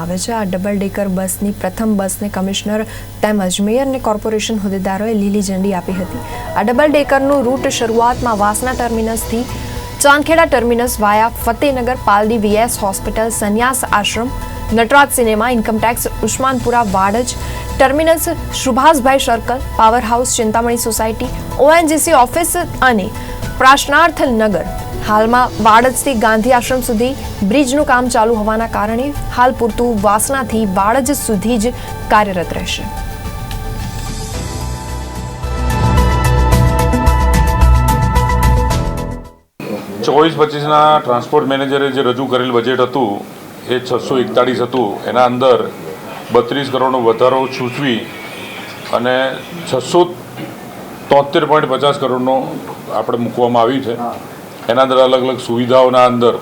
કરવામાં આવે છે. આ ડબલ ડેકર બસની પ્રથમ બસને કમિશનર તેમજ મેયરને કોર્પોરેશન હોદ્દેદારોએ લીલી ઝંડી આપી હતી. આ ડબલ ડેકરનું રૂટ શરૂઆતમાં વાસના ટર્મિનસથી Chandkheda terminus via Fatehnagar, Paldi VS hospital Sanyas Ashram, Natraj cinema income tax Usmanpura, Wadaj terminus Subhashbhai circle power house Chintamani society ONGC office અને પ્રાશનાર્થ નગર. હાલમાં વાડજથી ગાંધી આશ્રમ સુધી બ્રિજનું કામ ચાલુ હોવાના કારણે હાલ પૂરતું વાસનાથી વાડજ સુધી જ કાર્યરત રહેશે. ચોવીસ પચીસના ટ્રાન્સપોર્ટ મેનેજરે જે રજૂ કરેલ બજેટ હતું, એ છસો એકતાળીસ હતું. એના અંદર બત્રીસ કરોડનો વધારો સૂચવી અને છસો તોતેર પોઈન્ટ પચાસ કરોડનો આપણે મૂકવામાં આવ્યું છે. એના અંદર અલગ અલગ સુવિધાઓના અંદર.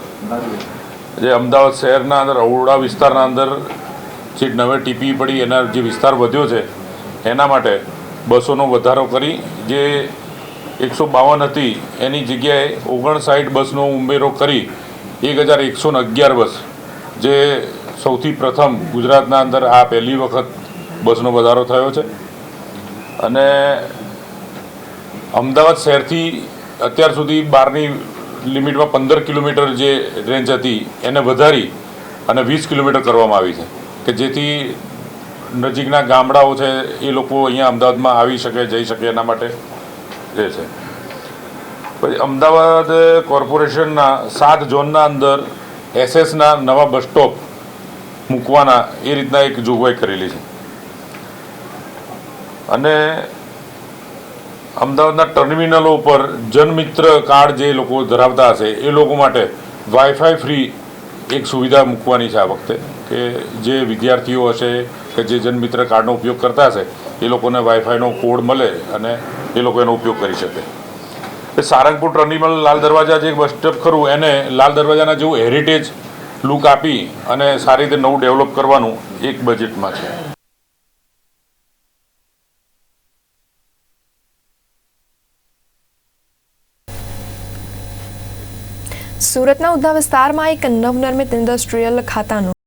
જે અમદાવાદ શહેરના અંદર ઔડા વિસ્તારના અંદર જે નવે ટીપી પડી એના જે વિસ્તાર વધ્યો છે એના માટે બસોનો વધારો કરી જે એકસો બાવન હતી એની જગ્યાએ ઓગણસાઠ બસનો ઉમેરો કરી એક હજાર એકસો અગિયાર બસ. જે સૌથી પ્રથમ ગુજરાતના અંદર આ પહેલી વખત બસનો વધારો થયો છે. અને અમદાવાદ શહેરથી અત્યાર સુધી બહારની લિમિટમાં પંદર કિલોમીટર જે રેન્જ હતી, એને વધારી અને વીસ કિલોમીટર કરવામાં આવી છે. કે જેથી નજીકના ગામડાઓ છે, એ લોકો અહીંયા અમદાવાદમાં આવી શકે, જઈ શકે એના માટે રહે છે. પછી અમદાવાદ કોર્પોરેશનના સાત ઝોનના અંદર એસએસના નવા બસ સ્ટોપ મૂકવાના એ રીતના એક જોગવાઈ કરેલી છે. અને અમદાવાદના ટર્મિનલો ઉપર જનમિત્ર કાર્ડ જે લોકો ધરાવતા હશે, એ લોકો માટે વાઈફાઈ ફ્રી એક સુવિધા મૂકવાની છે આ વખતે કે જે વિદ્યાર્થીઓ હશે કે જે જનમિત્ર કાર્ડનો ઉપયોગ કરતા હશે, એ લોકોને વાઈફાઈનો કોડ મળે અને એ લોકો એનો ઉપયોગ કરી શકે. એ સારંગપુર ટર્મિનલ લાલ દરવાજા જે બસ સ્ટેપ ખરું, એને લાલ દરવાજાના જેવું હેરિટેજ લુક આપી અને સારી રીતે નવું ડેવલપ કરવાનું એક બજેટમાં છે. સુરતના ઉધના વિસ્તારમાં એક નવનિર્મિત ઇન્ડસ્ટ્રીયલ ખાતાનું